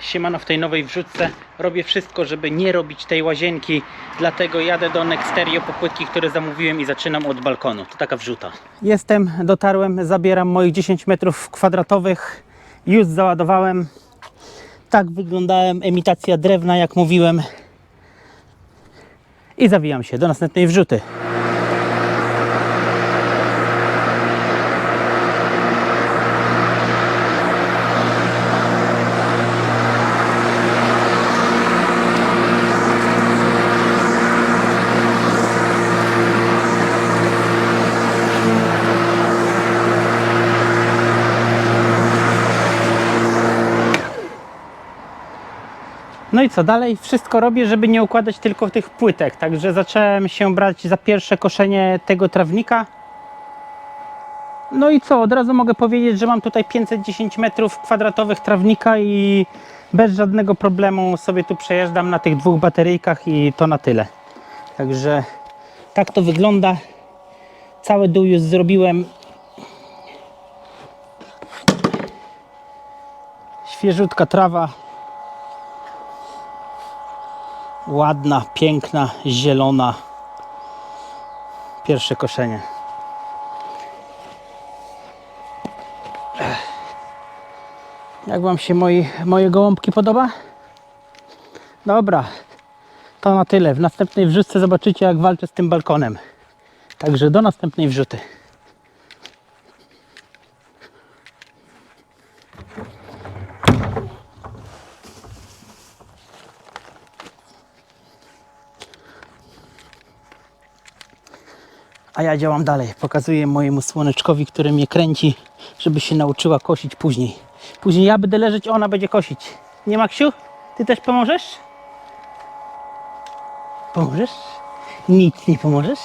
Siemano w tej nowej wrzutce. Robię wszystko, żeby nie robić tej łazienki, dlatego jadę do Nexterio po płytki, które zamówiłem i zaczynam od balkonu. To taka wrzuta. Jestem, dotarłem, zabieram moich 10 metrów kwadratowych. Już załadowałem. Tak wyglądałem, imitacja drewna, jak mówiłem. I zawijam się do następnej wrzuty. No i co dalej? Wszystko robię, żeby nie układać tylko tych płytek. Także zacząłem się brać za pierwsze koszenie tego trawnika. No i co? Od razu mogę powiedzieć, że mam tutaj 510 metrów kwadratowych trawnika i bez żadnego problemu sobie tu przejeżdżam na tych dwóch bateryjkach i to na tyle. Także tak to wygląda. Cały dół już zrobiłem. Świeżutka trawa, ładna, piękna, zielona. Pierwsze koszenie. Jak Wam się moi, moje gołąbki podoba? Dobra, to na tyle. W następnej wrzutce zobaczycie, jak walczę z tym balkonem. Także do następnej wrzuty. A ja działam dalej. Pokazuję mojemu słoneczkowi, który mnie kręci, żeby się nauczyła kosić później. Później ja będę leżeć, ona będzie kosić. Nie, Maksiu? Ty też pomożesz? Pomożesz? Nic nie pomożesz?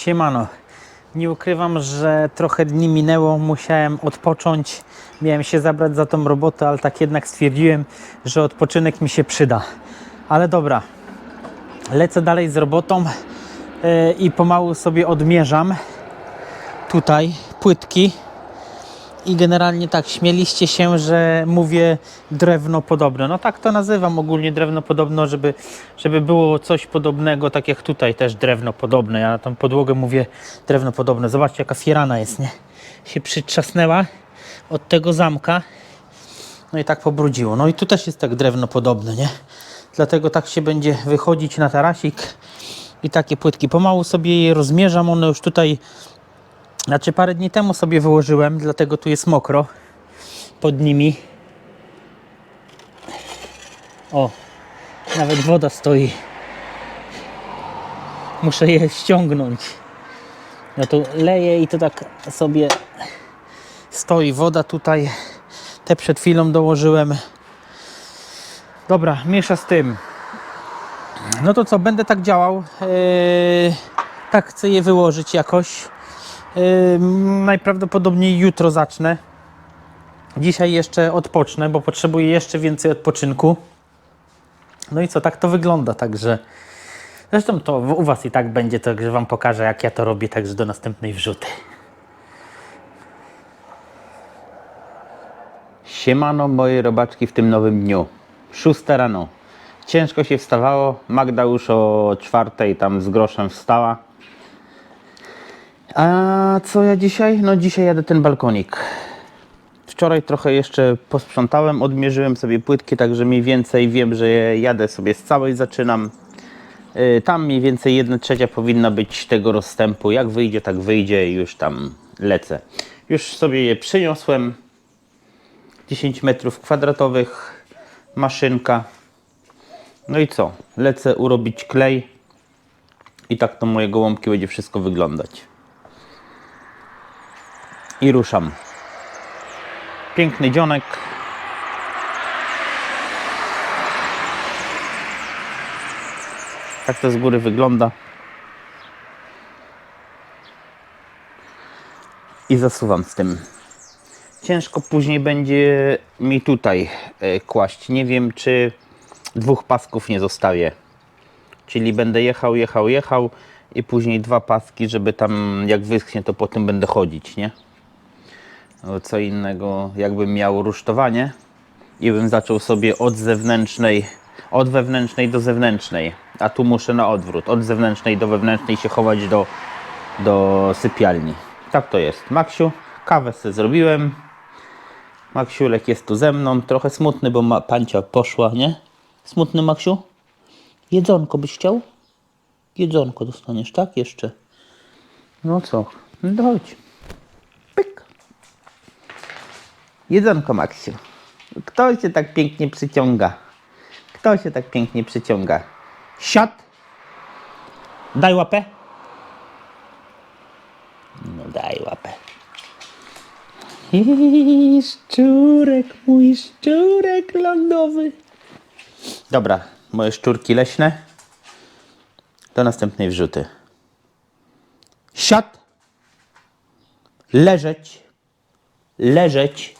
Siemano. Nie ukrywam, że trochę dni minęło, musiałem odpocząć. Miałem się zabrać za tą robotę, ale tak jednak stwierdziłem, że odpoczynek mi się przyda. Ale dobra, lecę dalej z robotą yy, i pomału sobie odmierzam tutaj płytki. I generalnie tak, śmieliście się, że mówię drewno podobne. No tak to nazywam ogólnie drewno podobno, żeby, żeby było coś podobnego, tak jak tutaj też drewno podobne. Ja na tą podłogę mówię drewno podobne. Zobaczcie jaka fierana jest, nie? Się przytrzasnęła od tego zamka. No i tak pobrudziło. No i tu też jest tak drewno podobne, nie? Dlatego tak się będzie wychodzić na tarasik i takie płytki. Pomału sobie je rozmierzam. One już tutaj znaczy parę dni temu sobie wyłożyłem, dlatego tu jest mokro pod nimi. O, nawet woda stoi. Muszę je ściągnąć. Ja to leję i to tak sobie stoi woda tutaj. Te przed chwilą dołożyłem. Dobra, miesza z tym. No to co, będę tak działał. Yy, tak chcę je wyłożyć jakoś. Najprawdopodobniej jutro zacznę. Dzisiaj jeszcze odpocznę, bo potrzebuję jeszcze więcej odpoczynku. No i co, tak to wygląda, także zresztą to u Was i tak będzie, także Wam pokażę jak ja to robię, także do następnej wrzuty. Siemano moje robaczki w tym nowym dniu. Szósta rano. Ciężko się wstawało. Magda już o czwartej tam z groszem wstała. A co ja dzisiaj? No dzisiaj jadę ten balkonik. Wczoraj trochę jeszcze posprzątałem, odmierzyłem sobie płytki, także mniej więcej wiem, że jadę sobie z całej, zaczynam. Y, Tam mniej więcej 1 trzecia powinna być tego rozstępu. Jak wyjdzie, tak wyjdzie i już tam lecę. Już sobie je przyniosłem. 10 metrów kwadratowych, maszynka. No i co? Lecę urobić klej i tak to moje gołąbki będzie wszystko wyglądać. I ruszam. Piękny dzionek. Tak to z góry wygląda. I zasuwam z tym. Ciężko później będzie mi tutaj e, kłaść. Nie wiem, czy dwóch pasków nie zostawię. Czyli będę jechał, jechał, jechał i później dwa paski, żeby tam jak wyschnie, to potem będę chodzić, nie? No, co innego, jakbym miał rusztowanie i bym zaczął sobie od zewnętrznej, od wewnętrznej do zewnętrznej, a tu muszę na odwrót, od zewnętrznej do wewnętrznej się chować do, do sypialni. Tak to jest. Maksiu, kawę sobie zrobiłem. Maksiulek jest tu ze mną, trochę smutny, bo ma, pancia poszła, nie? Smutny Maksiu? Jedzonko byś chciał? Jedzonko dostaniesz, tak? Jeszcze. No co? No. Pyk. Jedzonko, Maksiu. Kto się tak pięknie przyciąga? Kto się tak pięknie przyciąga? Siad. Daj łapę. No daj łapę. Iii, Szczurek, mój szczurek lądowy. Dobra, moje szczurki leśne. Do następnej wrzuty. Siad. Leżeć. Leżeć.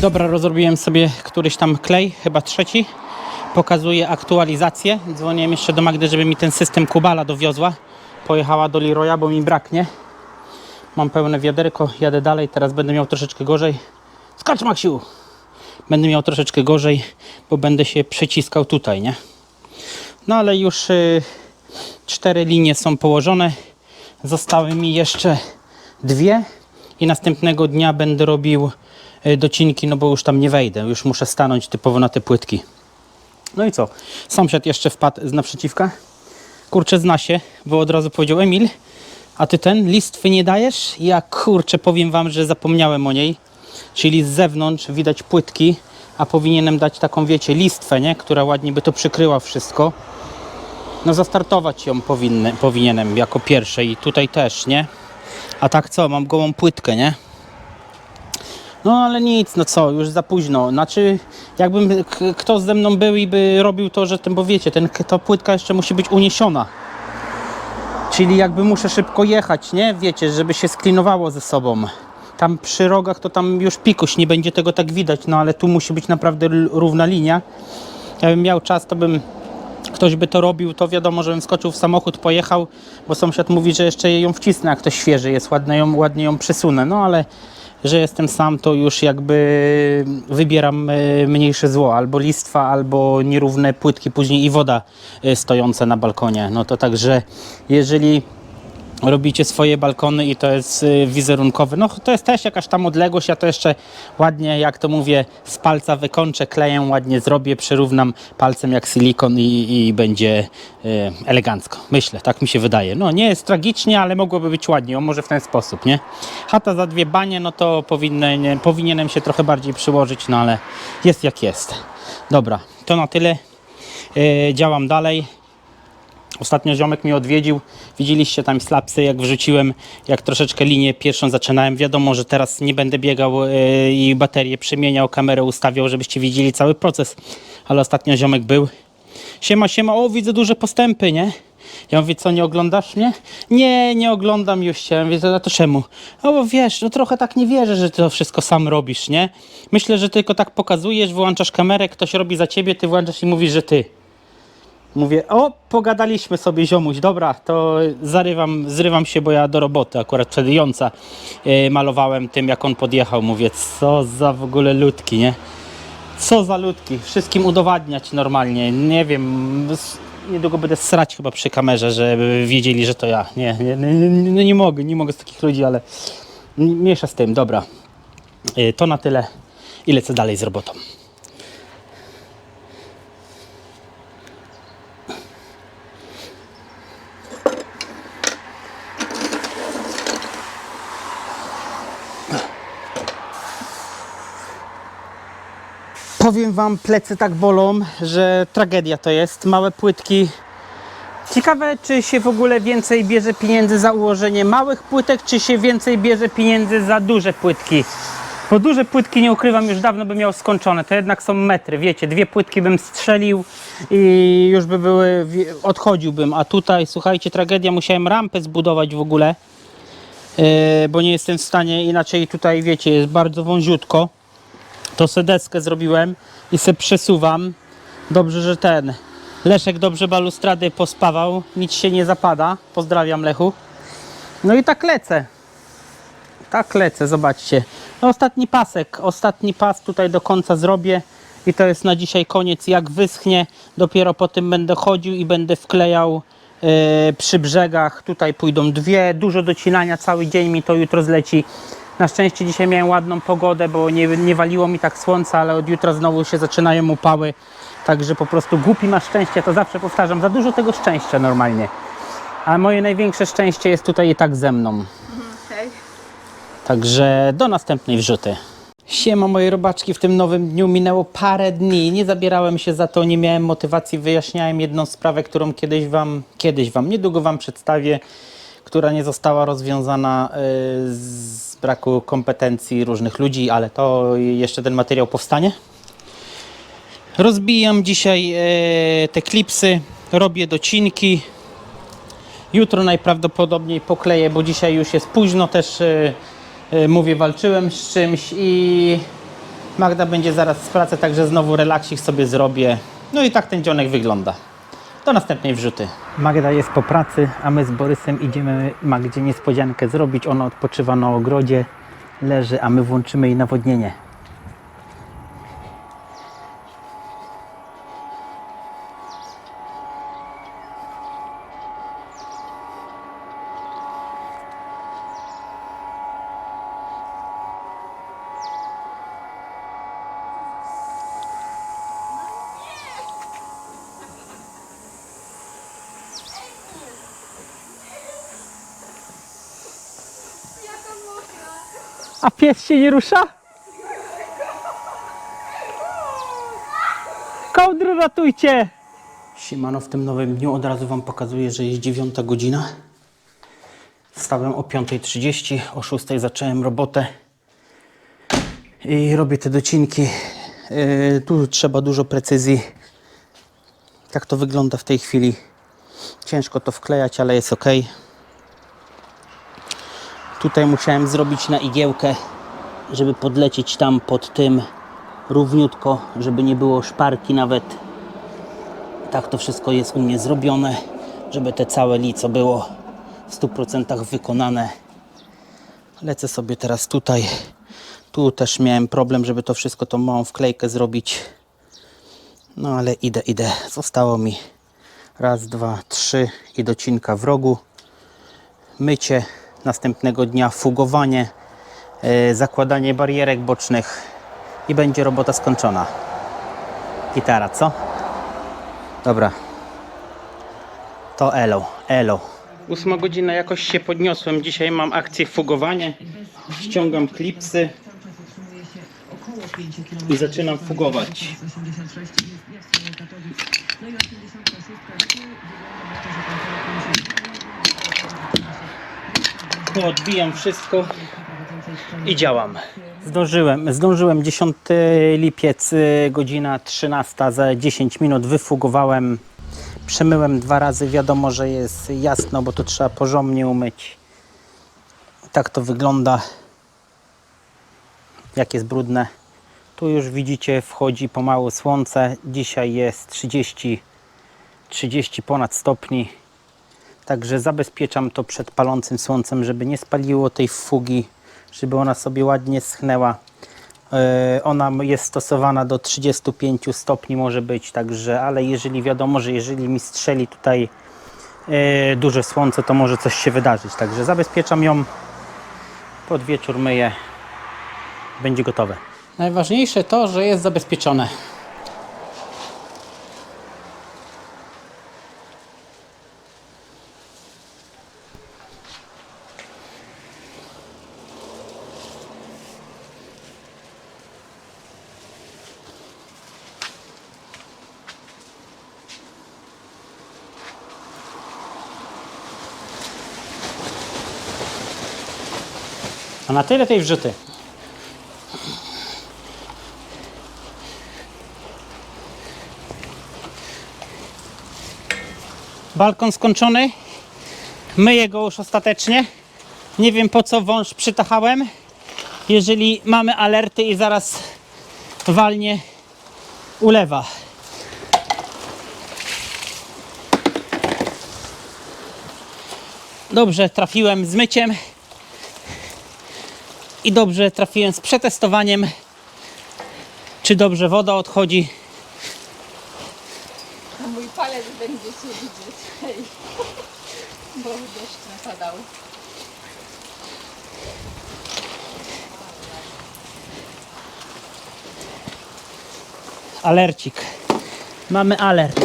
dobra, rozrobiłem sobie któryś tam klej, chyba trzeci. Pokazuję aktualizację. Dzwoniłem jeszcze do Magdy, żeby mi ten system Kubala dowiozła. Pojechała do Leroya, bo mi braknie. Mam pełne wiaderko, jadę dalej. Teraz będę miał troszeczkę gorzej. Skacz, Maksiu! Będę miał troszeczkę gorzej, bo będę się przyciskał tutaj, nie? No ale już y, cztery linie są położone. Zostały mi jeszcze dwie i następnego dnia będę robił y, docinki, no bo już tam nie wejdę. Już muszę stanąć typowo na te płytki. No i co? Sąsiad jeszcze wpadł z naprzeciwka. Kurczę, zna się, bo od razu powiedział Emil, a ty ten listwy nie dajesz? Ja kurczę, powiem wam, że zapomniałem o niej. Czyli z zewnątrz widać płytki, a powinienem dać taką, wiecie, listwę, nie? Która ładnie by to przykryła wszystko. No zastartować ją powinny, powinienem jako pierwsze i tutaj też, nie? A tak co, mam gołą płytkę, nie? No ale nic, no co, już za późno. Znaczy, jakbym kto ze mną był i by robił to, że ten, bo wiecie, ten, ta płytka jeszcze musi być uniesiona. Czyli jakby muszę szybko jechać, nie? Wiecie, żeby się sklinowało ze sobą. Tam przy rogach to tam już pikuś, nie będzie tego tak widać, no ale tu musi być naprawdę równa linia. Jakbym miał czas, to bym ktoś by to robił, to wiadomo, żebym skoczył w samochód, pojechał, bo sąsiad mówi, że jeszcze ją wcisnę, jak to świeży jest, ładnie ją, ładnie ją przysunę. No ale że jestem sam, to już jakby wybieram e, mniejsze zło, albo listwa, albo nierówne płytki, później i woda e, stojąca na balkonie. No to także jeżeli robicie swoje balkony i to jest y, wizerunkowe. No to jest też jakaś tam odległość, ja to jeszcze ładnie, jak to mówię, z palca wykończę, kleję, ładnie zrobię, przyrównam palcem jak silikon i, i będzie y, elegancko. Myślę, tak mi się wydaje. No nie jest tragicznie, ale mogłoby być ładniej, o może w ten sposób, nie? Chata za dwie banie, no to powinien, powinienem się trochę bardziej przyłożyć, no ale jest jak jest. Dobra, to na tyle. Y, działam dalej. Ostatnio ziomek mnie odwiedził. Widzieliście tam slapsy, jak wrzuciłem, jak troszeczkę linię pierwszą zaczynałem. Wiadomo, że teraz nie będę biegał e, i baterię przemieniał, kamerę ustawiał, żebyście widzieli cały proces. Ale ostatnio ziomek był. Siema, siema, o widzę duże postępy, nie? Ja mówię, co, nie oglądasz mnie? Nie, nie oglądam już cię. Ja Mówię, to, to czemu? No bo wiesz, no trochę tak nie wierzę, że ty to wszystko sam robisz, nie? Myślę, że tylko tak pokazujesz, wyłączasz kamerę, ktoś robi za ciebie, ty włączasz i mówisz, że ty. Mówię, o, pogadaliśmy sobie ziomuś, dobra, to zarywam, zrywam się, bo ja do roboty akurat przed Jąca e, malowałem tym, jak on podjechał. Mówię, co za w ogóle ludki, nie? Co za ludki, wszystkim udowadniać normalnie, nie wiem, niedługo będę srać chyba przy kamerze, żeby wiedzieli, że to ja. Nie, nie, nie, nie, no nie mogę, nie mogę z takich ludzi, ale mniejsza z tym, dobra. E, To na tyle i lecę dalej z robotą. Powiem wam, plecy tak bolą, że tragedia to jest. Małe płytki. Ciekawe, czy się w ogóle więcej bierze pieniędzy za ułożenie małych płytek, czy się więcej bierze pieniędzy za duże płytki. Bo duże płytki, nie ukrywam, już dawno bym miał skończone. To jednak są metry, wiecie, dwie płytki bym strzelił i już by były, odchodziłbym. A tutaj, słuchajcie, tragedia, musiałem rampę zbudować w ogóle, yy, bo nie jestem w stanie, inaczej tutaj, wiecie, jest bardzo wąziutko to sedeskę zrobiłem i se przesuwam. Dobrze, że ten Leszek dobrze balustrady pospawał, nic się nie zapada. Pozdrawiam Lechu. No i tak lecę. Tak lecę, zobaczcie. No, ostatni pasek, ostatni pas tutaj do końca zrobię i to jest na dzisiaj koniec. Jak wyschnie, dopiero po tym będę chodził i będę wklejał e, przy brzegach. Tutaj pójdą dwie, dużo docinania, cały dzień mi to jutro zleci. Na szczęście dzisiaj miałem ładną pogodę, bo nie, nie waliło mi tak słońca, ale od jutra znowu się zaczynają upały. Także po prostu głupi ma szczęście, to zawsze powtarzam, za dużo tego szczęścia normalnie. A moje największe szczęście jest tutaj i tak ze mną. Okej. Także do następnej wrzuty. Siema moje robaczki, w tym nowym dniu minęło parę dni, nie zabierałem się za to, nie miałem motywacji, wyjaśniałem jedną sprawę, którą kiedyś wam, kiedyś wam, niedługo wam przedstawię, która nie została rozwiązana y, z braku kompetencji różnych ludzi, ale to jeszcze ten materiał powstanie. Rozbijam dzisiaj e, te klipsy, robię docinki, Jutro najprawdopodobniej pokleję, bo dzisiaj już jest późno też. e, e, mówię, walczyłem z czymś i Magda będzie zaraz z pracy, także znowu relaksik sobie zrobię. No i tak ten dzionek wygląda. Do następnej wrzuty. Magda jest po pracy, a my z Borysem idziemy Magdzie niespodziankę zrobić. Ona odpoczywa na ogrodzie, leży, a my włączymy jej nawodnienie. A pies się nie rusza? Kołdry ratujcie! Siemano, w tym nowym dniu od razu Wam pokazuję, że jest dziewiąta godzina. Wstałem o 5.30, o 6.00 zacząłem robotę i robię te docinki. Yy, tu trzeba dużo precyzji. Tak to wygląda w tej chwili. Ciężko to wklejać, ale jest ok. Tutaj musiałem zrobić na igiełkę, żeby podlecieć tam pod tym równiutko, żeby nie było szparki nawet. Tak to wszystko jest u mnie zrobione, żeby te całe lico było w 100% wykonane. Lecę sobie teraz tutaj. Tu też miałem problem, żeby to wszystko, tą małą wklejkę zrobić. No ale idę, idę. Zostało mi raz, dwa, trzy i docinka w rogu. mycie, następnego dnia fugowanie, e, zakładanie barierek bocznych i będzie robota skończona. Gitara, co? Dobra. To elo, elo. Ósma godzina, jakoś się podniosłem. Dzisiaj mam akcję fugowanie. Ściągam klipsy i zaczynam fugować. Odbijam wszystko i działam. Zdążyłem, zdążyłem 10 lipiec, y, godzina 13, za 10 minut wyfugowałem. Przemyłem dwa razy, wiadomo, że jest jasno, bo to trzeba porządnie umyć. Tak to wygląda. Jak jest brudne. Tu już widzicie, wchodzi pomału słońce. Dzisiaj jest 30, 30 ponad stopni. Także zabezpieczam to przed palącym słońcem, żeby nie spaliło tej fugi, żeby ona sobie ładnie schnęła. E, Ona jest stosowana do 35 stopni może być, także, ale jeżeli wiadomo, że jeżeli mi strzeli tutaj e, duże słońce, to może coś się wydarzyć. Także zabezpieczam ją, pod wieczór myję, będzie gotowe. Najważniejsze to, że jest zabezpieczone. Na tyle tej wrzuty. Balkon skończony. Myję go już ostatecznie. Nie wiem po co wąż przytachałem. Jeżeli mamy alerty i zaraz walnie ulewa. Dobrze trafiłem z myciem i dobrze trafiłem z przetestowaniem, czy dobrze woda odchodzi. A mój palec będzie się widzieć. Hej. Bo deszcz napadał. Alercik. Mamy alert.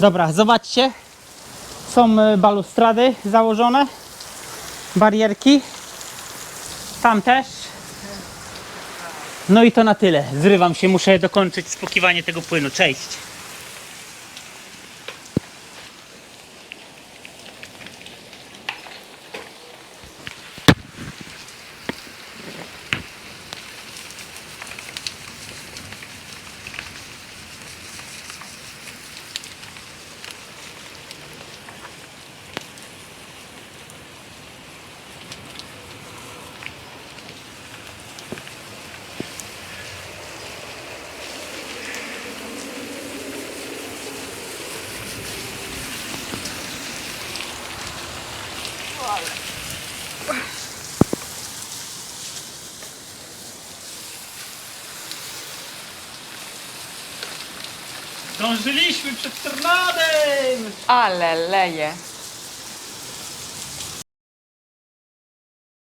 Dobra, zobaczcie. Są y, balustrady założone. Barierki. Tam też. No i to na tyle. Zrywam się, muszę dokończyć spłukiwanie tego płynu. Cześć. Zdążyliśmy przed tornadem! Ale leje.